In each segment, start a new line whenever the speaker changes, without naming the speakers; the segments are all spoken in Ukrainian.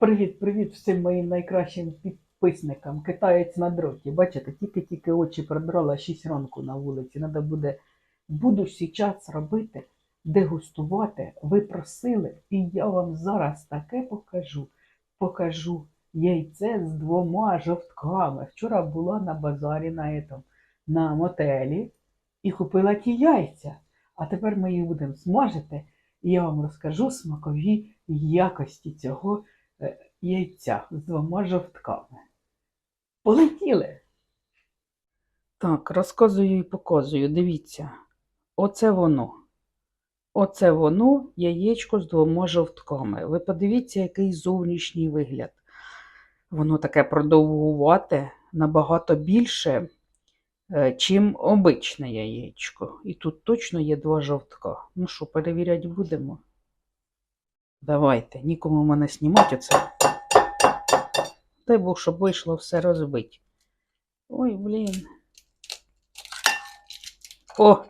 Привіт-привіт всім моїм найкращим підписникам. Китаєць на дроті. Бачите, тільки-тільки очі продрала 6 ранку на вулиці. Надо буде, буду зараз робити, дегустувати. Ви просили, і я вам зараз таке покажу. Покажу яйце з двома жовтками. Вчора була на базарі на, этом, на мотелі і купила ті яйця. А тепер ми їх будемо смажити, і я вам розкажу смакові якості цього яйця з двома жовтками. Полетіли. Так, розказую і показую. Дивіться, оце воно. Оце воно яєчко з двома жовтками. Ви подивіться, який зовнішній вигляд. Воно таке продовгувате, набагато більше, е, чим обичне яєчко. І тут точно є два жовтка. Ну що, перевіряти будемо? Давайте, нікому мене знімати оце. Дай Бог, щоб вийшло все розбить. Ой, блін. О!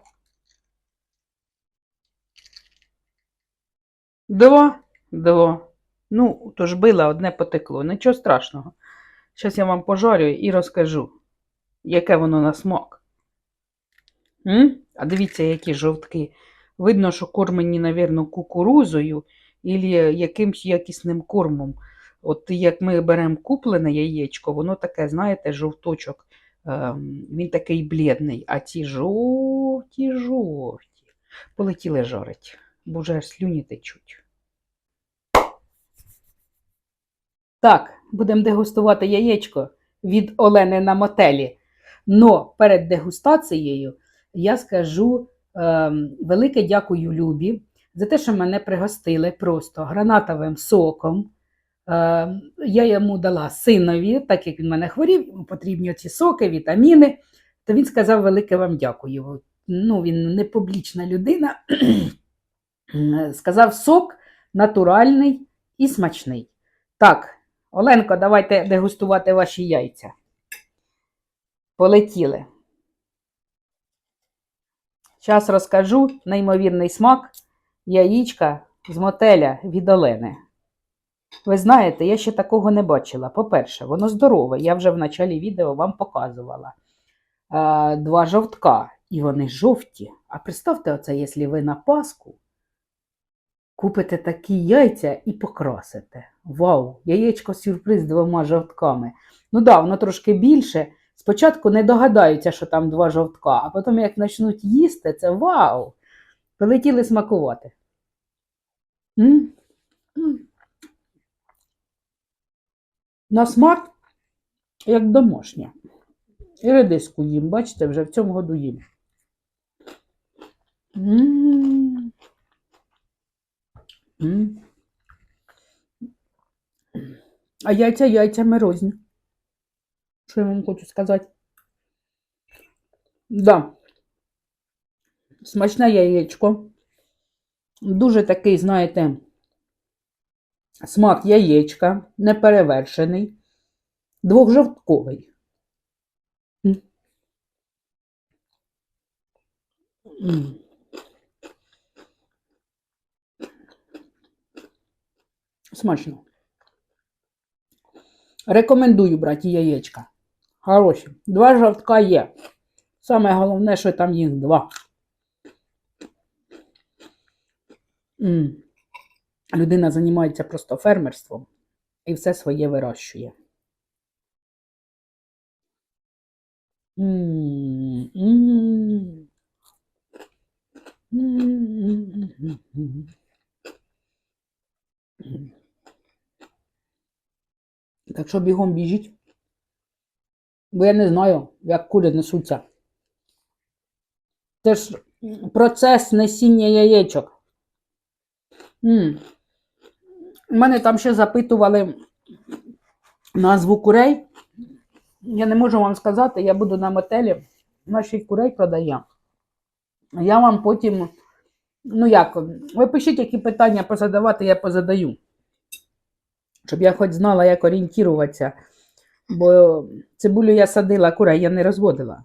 Два, два. Ну, то ж била, одне потекло. Нічого страшного. Зараз я вам пожарю і розкажу, яке воно на смак. М? А дивіться, які жовтки. Видно, що кормені, навірно, кукурузою або якимсь якісним кормом. От як ми беремо куплене яєчко, воно таке, знаєте, жовточок. Ем, він такий блідний, а ці жовті, жовті. Полетіли жарить, бо вже аж слюні течуть. Так, будемо дегустувати яєчко від Олени на мотелі. Но перед дегустацією я скажу ем, велике дякую Любі за те, що мене пригостили просто гранатовим соком. Ем, я йому дала синові, так як він мене хворів, потрібні ці соки, вітаміни. То він сказав велике вам дякую. Ну, він не публічна людина. сказав сок натуральний і смачний. Так, Оленко, давайте дегустувати ваші яйця. Полетіли. Зараз розкажу неймовірний смак яєчка з мотеля від Олени. Ви знаєте, я ще такого не бачила. По-перше, воно здорове. Я вже в началі відео вам показувала. Е, два жовтка. І вони жовті. А представте, оце, якщо ви на Пасху купите такі яйця і покрасите. Вау! Яєчко сюрприз з двома жовтками. Ну да, воно трошки більше. Спочатку не догадаються, що там два жовтка, а потім, як почнуть їсти, це вау! Полетіли смакувати. На смак, як домашнє. І редиску їм, бачите, вже в цьому году їм. А яйця яйцями розні. Що я вам хочу сказати? Да. Смачне яєчко. Дуже такий, знаєте, смак яєчка, неперевершений, двохжовтковий. Смачно. Рекомендую брати яєчка. Хороші. Два жовтка є. Саме головне, що там їх два. М. Людина займається просто фермерством і все своє вирощує. Так що бігом біжіть. Бо я не знаю, як кури несуться. Це ж процес несіння яєчок. У мене там ще запитували назву курей. Я не можу вам сказати, я буду на мотелі. Наші курей продає. Я вам потім, ну як, ви пишіть, які питання позадавати, я позадаю. Щоб я хоч знала, як орієнтуватися. Бо цибулю я садила, курей я не розводила.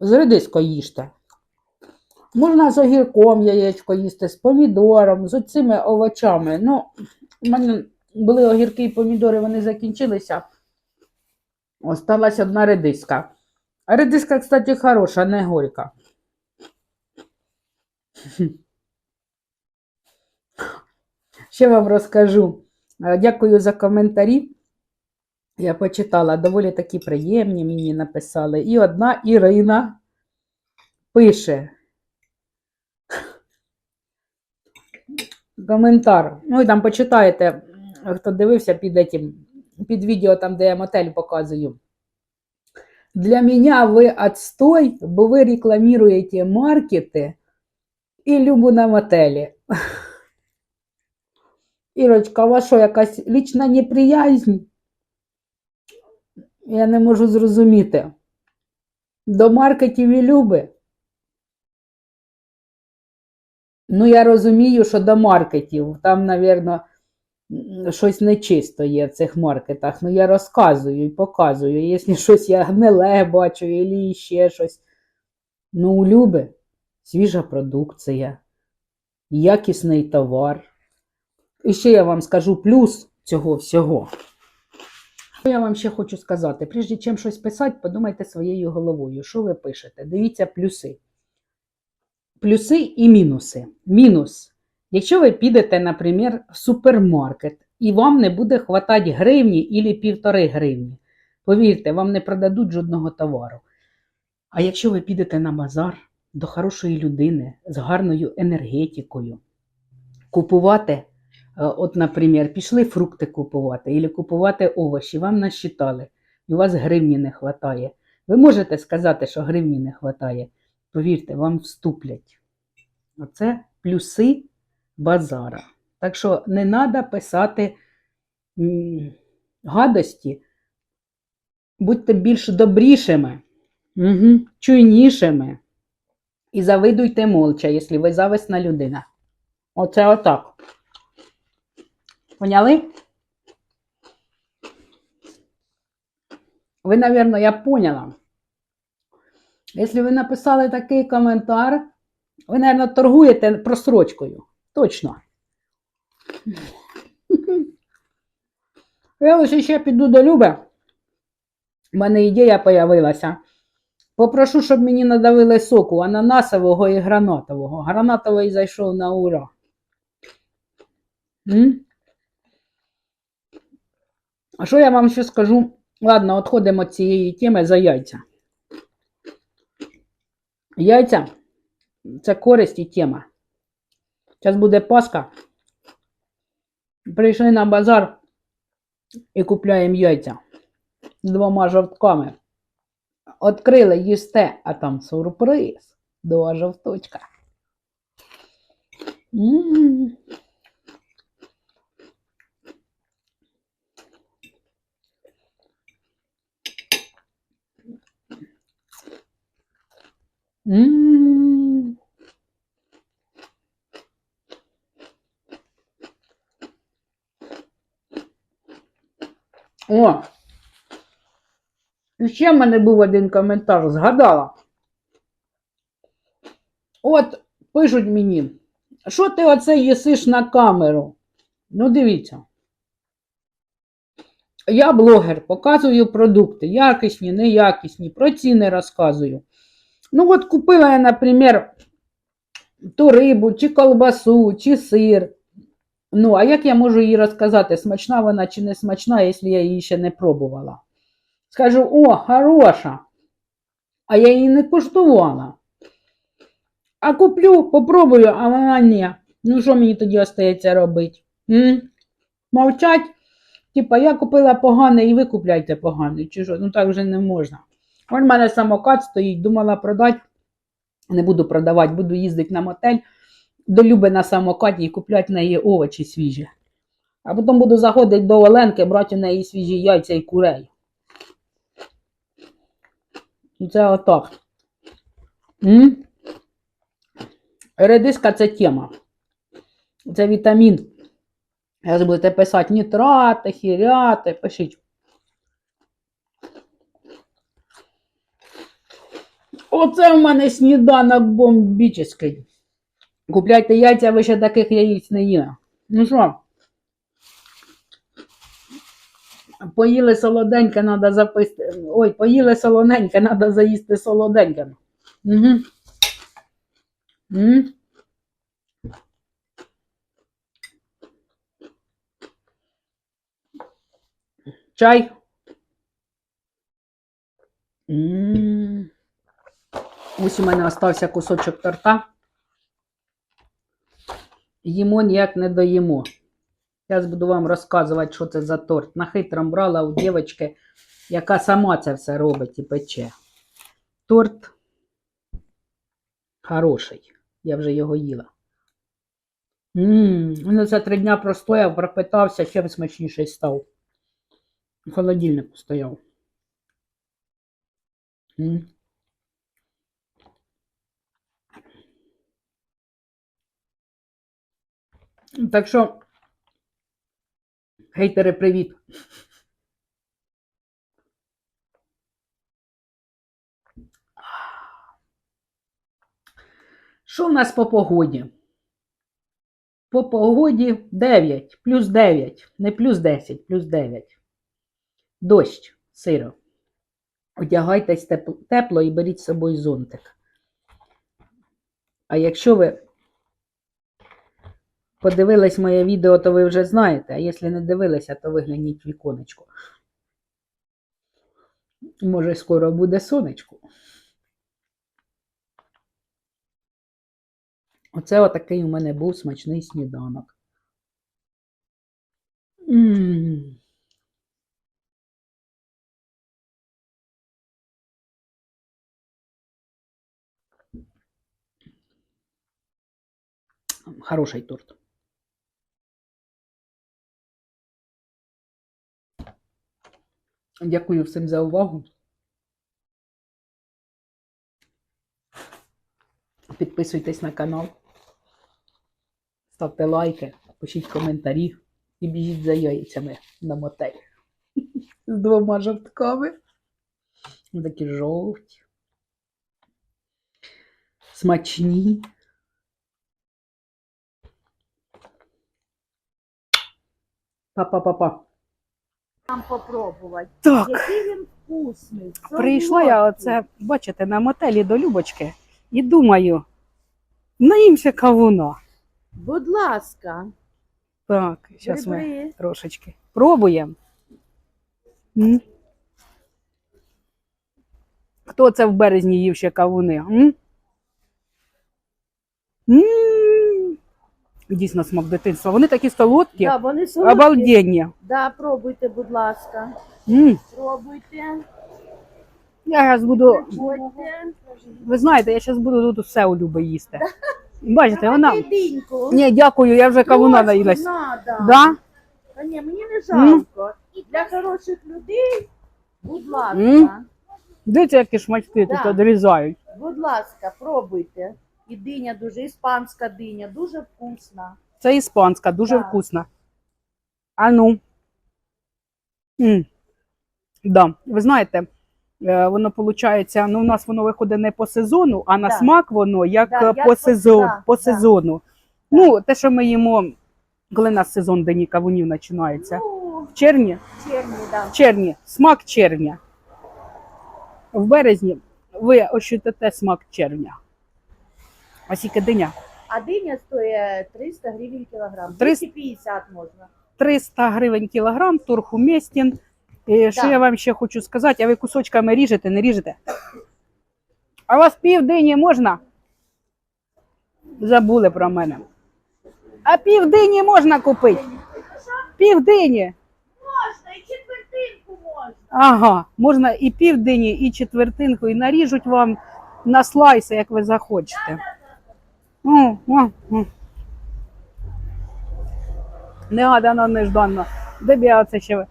З редискою їжте. Можна з огірком яєчко їсти, з помідором, з оцими овочами. Ну, у мене були огірки і помідори, вони закінчилися. Осталась одна редиска. А редиска, кстати, хороша, не горька. Ще вам розкажу. Е, Дякую за коментарі. Я почитала, доволі такі приємні мені написали. І одна Ірина пише. Коментар. Ну і там почитаєте, хто дивився під этим, під відео, там, де я мотель показую. Для меня ви отстой, бо ви рекламуєте маркети і любу на мотелі. Ірочка, у вас що, якась лічна неприязнь? Я не можу зрозуміти. До маркетів і люби. Ну, я розумію, що до маркетів. Там, мабуть, щось нечисто є в цих маркетах. Ну, я розказую і показую. Якщо щось я гниле бачу, або ще щось. Ну, у Люби свіжа продукція, якісний товар. І ще я вам скажу плюс цього всього. Що я вам ще хочу сказати? Прежде чим щось писати, подумайте своєю головою, що ви пишете. Дивіться плюси. Плюси і мінуси. Мінус. Якщо ви підете, наприклад, в супермаркет і вам не буде хватати гривні або півтори гривні, повірте, вам не продадуть жодного товару. А якщо ви підете на базар до хорошої людини з гарною енергетикою, купувати, е, от, наприклад, пішли фрукти купувати або купувати овочі, вам насчитали, і у вас гривні не вистачає. Ви можете сказати, що гривні не вистачає. Повірте, вам вступлять. Оце плюси базара. Так що не треба писати гадості, будьте більш добрішими, угу, чуйнішими. І завидуйте молча, якщо ви зависна людина. Оце отак. Поняли? Ви, напевно, я поняла. Якщо ви написали такий коментар, ви, мабуть, торгуєте просрочкою. Точно. Я ось ще піду до Люби. У мене ідея появилася. Попрошу, щоб мені надавили соку ананасового і гранатового. Гранатовий зайшов на ура. А що я вам ще скажу? Ладно, відходимо від цієї теми за яйця. Яйця це користь і тема. Зараз буде Пасха. Прийшли на базар і купляємо яйця з двома жовтками. Открили їсте, а там сюрприз. Два жовточка. М. М. О! І ще в мене був один коментар, згадала. От пишуть мені, що ти оце їсиш на камеру? Ну, дивіться. Я блогер, показую продукти, якісні, неякісні, про ціни розказую. Ну, от купила я, наприклад, ту рибу, чи колбасу, чи сир. Ну, а як я можу їй розказати, смачна вона чи не смачна, якщо я її ще не пробувала? Скажу, о, хороша. А я її не коштувала. А куплю, попробую, а вона ні. Ну, що мені тоді остається робити? М? Мовчать. Типа, я купила погане і ви купляйте погане. Чи що? Ну так вже не можна. В мене самокат стоїть, думала продати. Не буду продавати, буду їздити на мотель до Люби на самокаті і купляти в неї овочі свіжі. А потім буду заходити до Оленки, брати у неї свіжі яйця і курей. І це отак. М? Редиска це тема. Це вітамін. Зараз будете писати нітрати, хіряти, пишіть. Оце в мене сніданок бомбічний. Купляйте яйця, ви ще таких яїць не їли. Ну що? Поїли солоденьке, треба записати. Ой, поїли солоненьке, треба заїсти солоденьке. Угу. Чай. М. Ось у мене остався кусочок торта. Їмо ніяк не доїмо. Зараз буду вам розказувати, що це за торт. На хитром брала у дівчинки, яка сама це все робить і пече. Торт хороший. Я вже його їла. Ммм, він за три дня простояв, пропитався, ще смачніший став. В холодильнику стояв. М. Так що, хейтери, привіт. Що в нас по погоді? По погоді 9, плюс 9, не плюс 10, плюс 9. Дощ, сиро. Одягайтесь тепло, і беріть з собою зонтик. А якщо ви подивились моє відео, то ви вже знаєте, а якщо не дивилися, то вигляніть віконечко. Може, скоро буде сонечко. Оце отакий у мене був смачний сніданок. М. Хороший торт. Дякую всім за увагу. Підписуйтесь на канал, ставте лайки, пишіть коментарі і біжіть за яйцями на мотель. З двома жовтками. Такі жовті. Смачні. Па-па-па-па.
Нам попробувати.
Так.
Який він вкусний.
Прийшла я оце, бачите, на мотелі до Любочки і думаю, наїмся кавуна.
Будь ласка,
Так, зараз ми трошечки пробуємо. М? Хто це в березні їв ще кавуни? М? М. Дійсно смак дитинства. Вони такі солодкі,
Да, вони солодкі.
обалденні.
Да, пробуйте, будь ласка.
М.
Пробуйте.
Я зараз буду,
Приходьте.
ви знаєте, я зараз буду тут все у Люби їсти. Бачите, вона.
Диньку.
Ні, дякую, я вже кавуна наїлась.
надо.
Да?
Та ні, мені не жалко. Для хороших людей, будь ласка.
М. Дивіться, які шмачки тут
Да.
відрізають.
Будь ласка, пробуйте. І диня дуже, іспанська диня, дуже вкусна.
Це іспанська, дуже
Так.
вкусна. А ну. М. Да. Ви знаєте, е, воно виходить, ну, у нас воно виходить не по сезону, а на
Да.
смак воно як
Да,
е,
як
по,
по-
сезон,
да,
по
да.
сезону. Ну, те, що ми їмо, коли у нас сезон Дені кавунів починається.
Ну,
В червні,
в червні, да.
в червні, смак червня. В березні ви ощутите смак червня. Ось тільки диня.
А диня стоїть 300 гривень кілограм.
300
250 можна.
300 гривень кілограм, торг уместен. І що
Да.
я вам ще хочу сказати, а ви кусочками ріжете, не ріжете? А у вас півдині можна? Забули про мене. А півдині можна купити? Півдині.
Можна, і четвертинку можна.
Ага, можна і півдині, і четвертинку, і наріжуть вам на слайси, як ви захочете. О, о, о. Негадано, нежданно. Де б я це ще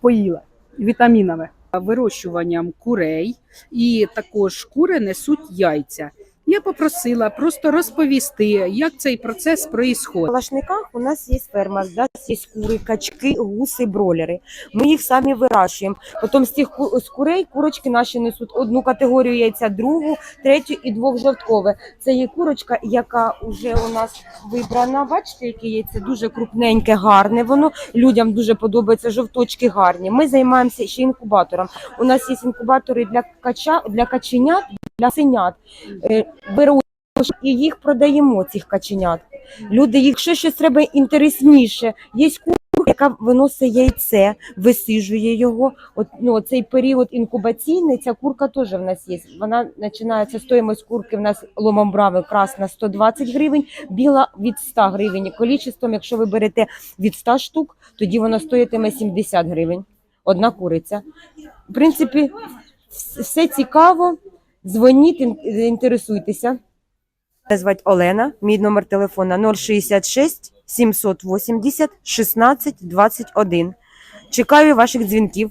поїла вітамінами. Вирощуванням курей, і також кури несуть яйця. Я попросила просто розповісти, як цей процес
В
проїсходить.
Калашниках у нас є ферма, у нас є кури, качки, гуси, бролери. Ми їх самі вирощуємо. Потім з цих з курей курочки наші несуть одну категорію яйця, другу, третю і двохжовткове. Це є курочка, яка вже у нас вибрана. Бачите, яке яйце дуже крупненьке, гарне. Воно людям дуже подобається. Жовточки гарні. Ми займаємося ще інкубатором. У нас є інкубатори для кача для каченят, для синят. Е, Беруть і їх продаємо цих каченят. Люди, якщо щось треба інтересніше, є курка, яка виносить яйце, висижує його. От ну цей період інкубаційний, ця курка теж в нас є. Вона починається стоїмость курки. В нас ломом брави красна 120 гривень, біла від 100 гривень. І Количеством, якщо ви берете від 100 штук, тоді вона стоїтиме 70 гривень. Одна куриця. В принципі, все цікаво. Дзвоніть, ін- інтересуйтеся. Звати Олена. Мій номер телефона 066 780 16 21. Чекаю ваших дзвінків.